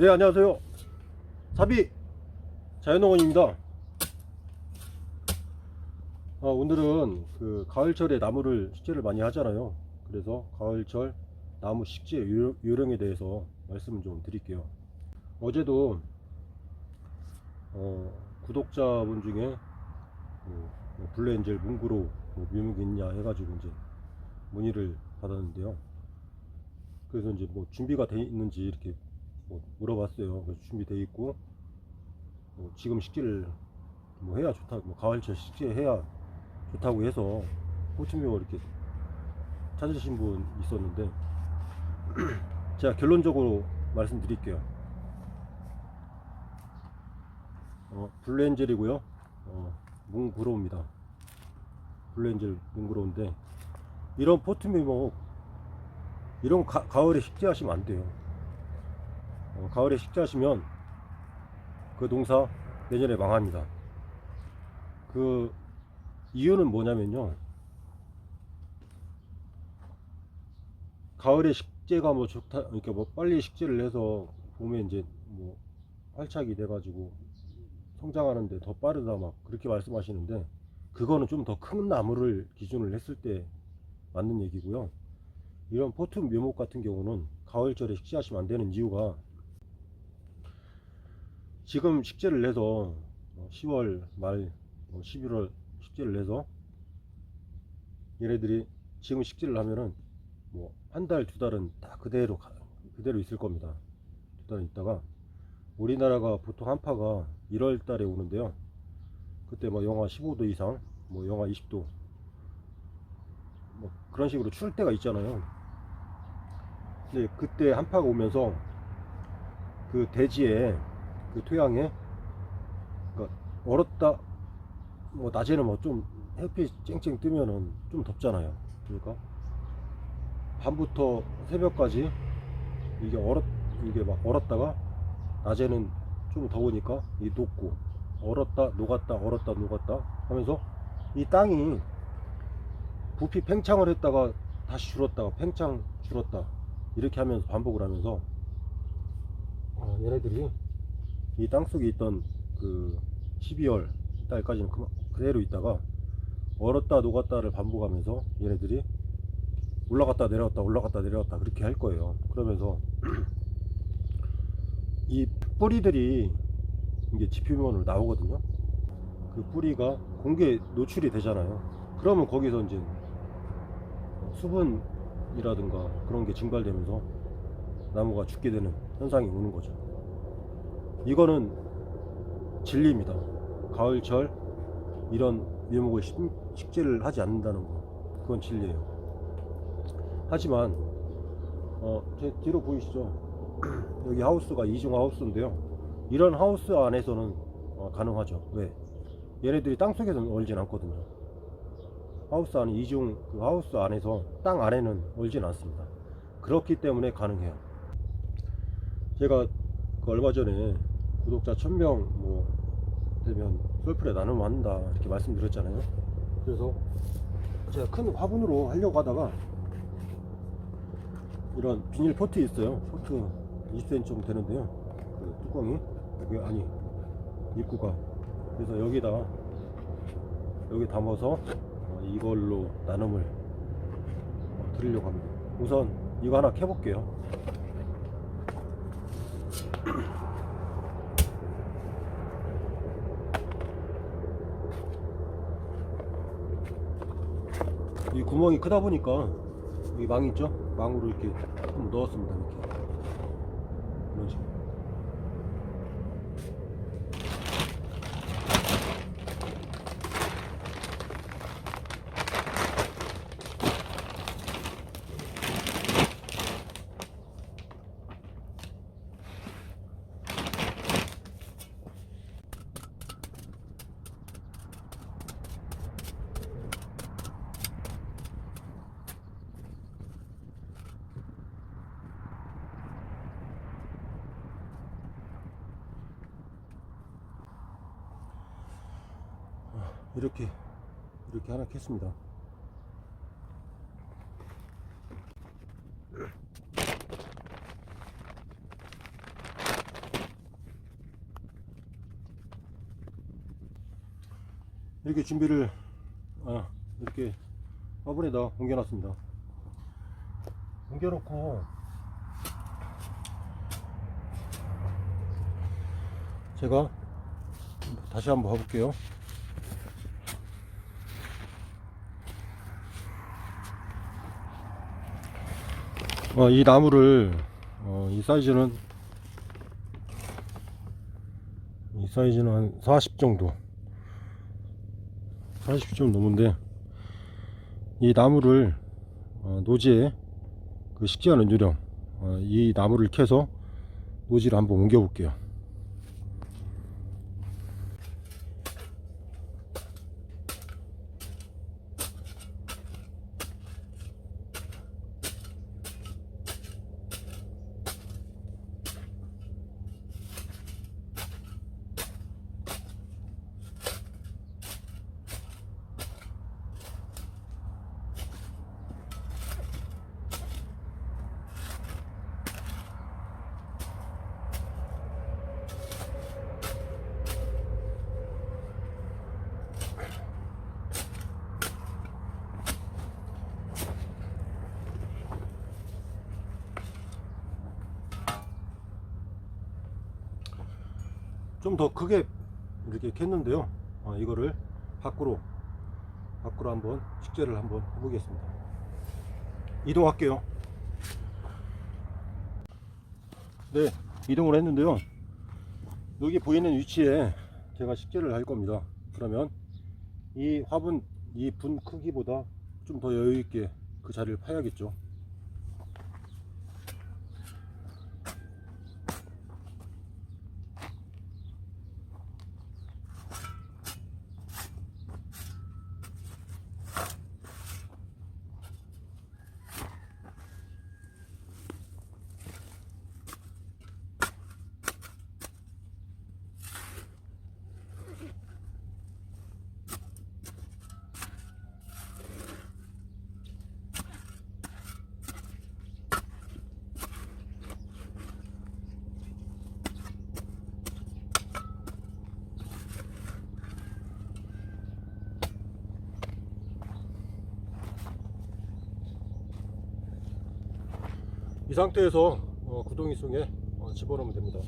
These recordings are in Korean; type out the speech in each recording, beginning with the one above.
네 안녕하세요. 사비 자연농원입니다. 아, 오늘은 그 가을철에 나무를 식재를 많이 하잖아요. 그래서 가을철 나무 식재 요- 요령에 대해서 말씀을 좀 드릴게요. 어제도 어, 구독자분 중에 그 블루엔젤 문구로 뭐 묘목이 있냐 해가지고 이제 문의를 받았는데요. 그래서 이제 뭐 준비가 돼 있는지 이렇게 뭐 물어봤어요. 그래서 준비돼 있고 뭐 지금 식재를 뭐 해야 좋다, 뭐 가을철 식재 해야 좋다고 해서 호치민을 이렇게 찾으신 분 있었는데 제가 결론적으로 말씀드릴게요. 어, 블루엔젤이고요. 어, 뭉그로입니다. 블루엔젤 뭉그로인데 이런 포트미목 이런 거 가, 가을에 식재하시면 안 돼요. 어, 가을에 식재하시면 그 농사 내년에 망합니다. 그 이유는 뭐냐면요. 가을에 식재가 뭐 좋다, 그러니까 뭐 빨리 식재를 해서 봄에 이제 뭐 활착이 돼가지고 성장하는데 더 빠르다 막 그렇게 말씀하시는데 그거는 좀 더 큰 나무를 기준을 했을 때 맞는 얘기고요. 이런 포트 묘목 같은 경우는 가을철에 식재하시면 안 되는 이유가 지금 식재를 해서 10월 말 11월 식재를 해서 얘네들이 지금 식재를 하면은 뭐 한 달 두 달은 다 그대로 가- 그대로 있을 겁니다. 두 달 있다가 우리나라가 보통 한파가 1월 달에 오는데요. 그때 뭐 영하 15도 이상, 뭐 영하 20도 뭐 그런 식으로 추울 때가 있잖아요. 근데 그때 한파가 오면서 그 대지에 그 토양에 그러니까 얼었다 뭐 낮에는 뭐 좀 햇빛 쨍쨍 뜨면은 좀 덥잖아요. 그러니까 밤부터 새벽까지 이게 얼었 이게 막 얼었다가 낮에는 좀 더우니까 이 녹고 얼었다 녹았다 얼었다 녹았다 하면서 이 땅이 부피 팽창을 했다가 다시 줄었다가 팽창 줄었다 이렇게 하면서 반복을 하면서 어, 얘네들이 이 땅 속에 있던 그 12월 달까지는 그, 그대로 있다가 얼었다 녹았다를 반복하면서 얘네들이 올라갔다 내려갔다 올라갔다 내려갔다 그렇게 할 거예요. 그러면서 이 뿌리들이 이게 지표면으로 나오거든요. 그 뿌리가 공기에 노출이 되잖아요. 그러면 거기서 이제 수분이라든가 그런 게 증발되면서 나무가 죽게 되는 현상이 오는 거죠. 이거는 진리입니다. 가을철 이런 묘목을 식- 식재를 하지 않는다는 거. 그건 진리예요. 하지만 어, 제 뒤로 보이시죠? 여기 하우스가 이중 하우스인데요. 이런 하우스 안에서는 어, 가능하죠. 왜? 얘네들이 땅 속에서는 얼진 않거든요. 하우스 안에 이중 그 하우스 안에서 땅 안에는 얼진 않습니다. 그렇기 때문에 가능해요. 제가 그 얼마 전에 구독자 1000명 뭐 되면 솔플에 나눔을 한다 이렇게 말씀드렸잖아요. 그래서 제가 큰 화분으로 하려고 하다가 이런 비닐 포트 있어요. 포트 20cm 정도 되는데요. 그 뚜껑이 여기 아니 입구가 그래서 여기다가 여기 담아서 어, 이걸로 나눔을 어, 드리려고 합니다. 우선 이거 하나 켜볼게요. 이 구멍이 크다 보니까 여기 망 있죠? 망으로 이렇게 한번 넣었습니다. 이렇게 이렇게 이렇게 하나 캤습니다. 이렇게 준비를 아, 이렇게 화분에다 옮겨놨습니다. 옮겨놓고 제가 다시 한번 봐볼게요. 어, 이 나무를 어, 이 사이즈는 이 사이즈는 한 40 정도. 40 좀 넘은데 이 나무를 어, 노지에 그 식지하는 유령 어, 이 나무를 캐서 노지를 한번 옮겨 볼게요 좀 더 크게 이렇게 캤는데요. 어, 이거를 밖으로 밖으로 한번 식재를 한번 해보겠습니다. 이동할게요. 네 이동을 했는데요. 여기 보이는 위치에 제가 식재를 할 겁니다. 그러면 이 화분 이 분 크기보다 좀 더 여유 있게 그 자리를 파야겠죠 이 상태에서 어, 구덩이 속에 어, 집어넣으면 됩니다.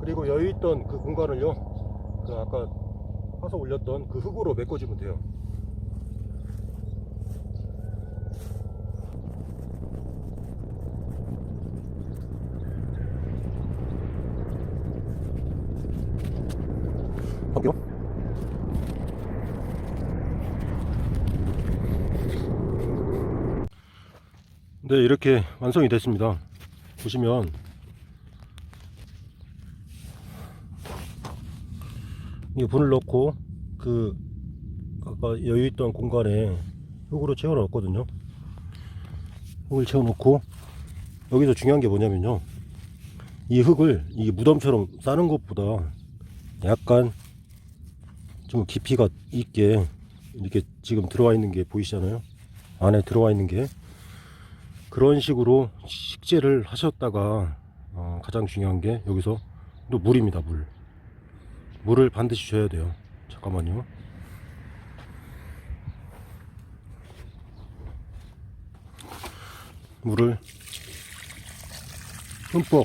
그리고 여유 있던 그 공간을요, 그 아까 파서 올렸던 그 흙으로 메꿔주면 돼요. 네, 이렇게 완성이 됐습니다. 보시면 이 분을 넣고 그 아까 여유 있던 공간에 흙으로 채워 넣었거든요. 흙을 채워 놓고 여기서 중요한 게 뭐냐면요. 이 흙을 이 무덤처럼 싸는 것보다 약간 좀 깊이가 있게 이렇게 지금 들어와 있는 게 보이시잖아요. 안에 들어와 있는 게 그런 식으로 식재를 하셨다가 어, 가장 중요한 게 여기서 또 물입니다. 물. 물을 반드시 줘야 돼요. 잠깐만요. 물을 흠뻑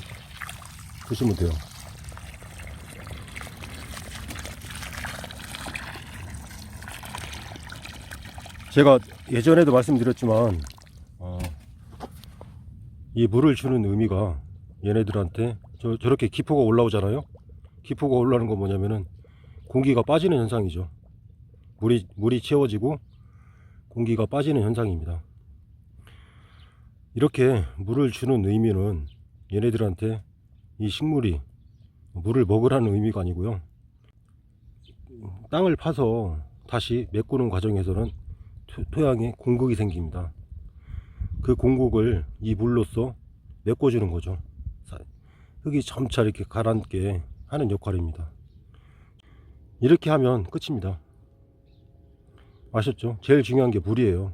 주시면 돼요. 제가 예전에도 말씀드렸지만 어, 이 물을 주는 의미가 얘네들한테 저, 저렇게 기포가 올라오잖아요? 기포가 올라오는 건 뭐냐면은 공기가 빠지는 현상이죠. 물이 물이 채워지고 공기가 빠지는 현상입니다. 이렇게 물을 주는 의미는 얘네들한테 이 식물이 물을 먹으라는 의미가 아니고요. 땅을 파서 다시 메꾸는 과정에서는 토- 토양에 공국이 생깁니다. 그 공국을 이 물로써 메꿔주는 거죠. 사- 흙이 점차 이렇게 가라앉게 하는 역할입니다. 이렇게 하면 끝입니다. 아셨죠? 제일 중요한 게 물이에요.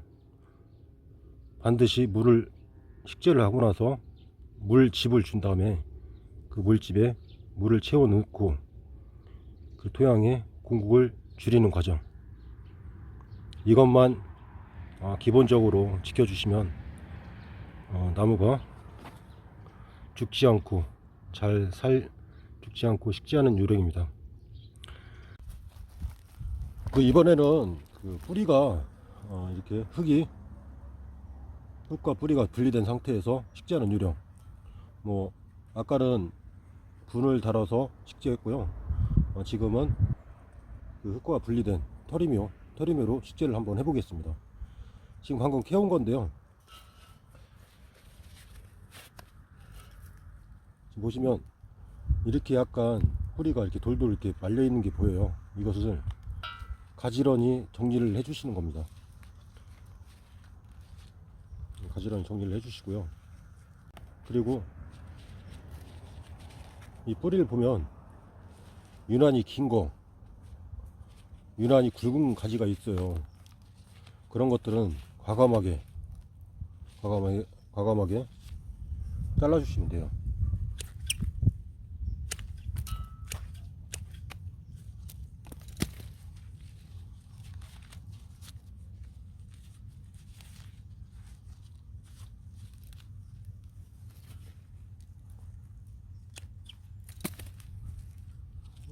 반드시 물을 식재를 하고 나서 물집을 준 다음에 그 물집에 물을 채워 넣고 그 토양의 공급을 줄이는 과정 이것만 아, 기본적으로 지켜주시면 어, 나무가 죽지 않고 잘 살 죽지 않고 식지 않은 요령입니다. 그 이번에는 그 뿌리가 어, 이렇게 흙이 흙과 뿌리가 분리된 상태에서 식재하는 요령. 뭐 아까는 분을 달아서 식재했고요. 어, 지금은 그 흙과 분리된 털이묘, 털이묘로 식재를 한번 해보겠습니다. 지금 방금 캐온 건데요. 지금 보시면 이렇게 약간 뿌리가 이렇게 돌돌 이렇게 말려 있는 게 보여요. 이것을 가지런히 정리를 해주시는 겁니다. 가지런히 정리를 해주시고요. 그리고 이 뿌리를 보면 유난히 긴 거, 유난히 굵은 가지가 있어요. 그런 것들은 과감하게, 과감하게, 과감하게 잘라주시면 돼요.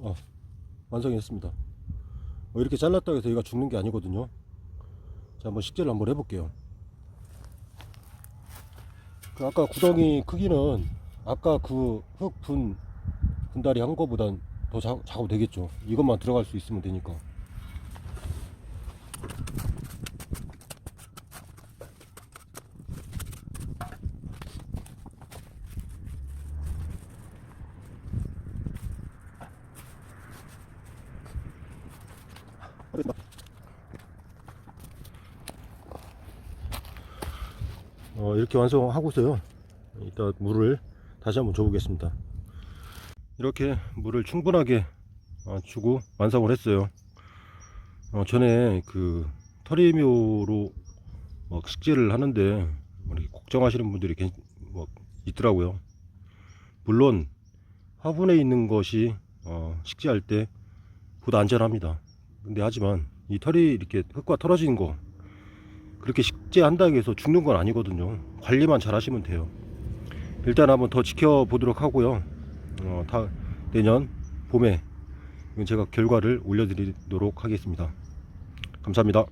어, 완성했습니다. 어, 이렇게 잘랐다고 해서 얘가 죽는 게 아니거든요. 자, 한번 식재를 한번 해볼게요. 그 아까 구덩이 크기는 아까 그 흙 분 분다리 한 거보단 더 작, 작아도 되겠죠. 이것만 들어갈 수 있으면 되니까. 어, 이렇게 완성하고서요. 이따 물을 다시 한번 줘 보겠습니다. 이렇게 물을 충분하게 어, 주고 완성을 했어요. 어, 전에 그 터리묘로 뭐 식재를 하는데 우리 걱정하시는 분들이 괜- 뭐 있더라고요. 물론 화분에 있는 것이 어, 식재할 때 보다 안전합니다. 근데 하지만 이 털이 이렇게 흙과 털어진 거 그렇게 식재한다고 해서 죽는 건 아니거든요. 관리만 잘 하시면 돼요. 일단 한번 더 지켜보도록 하고요. 어, 다, 내년 봄에 제가 결과를 올려드리도록 하겠습니다. 감사합니다.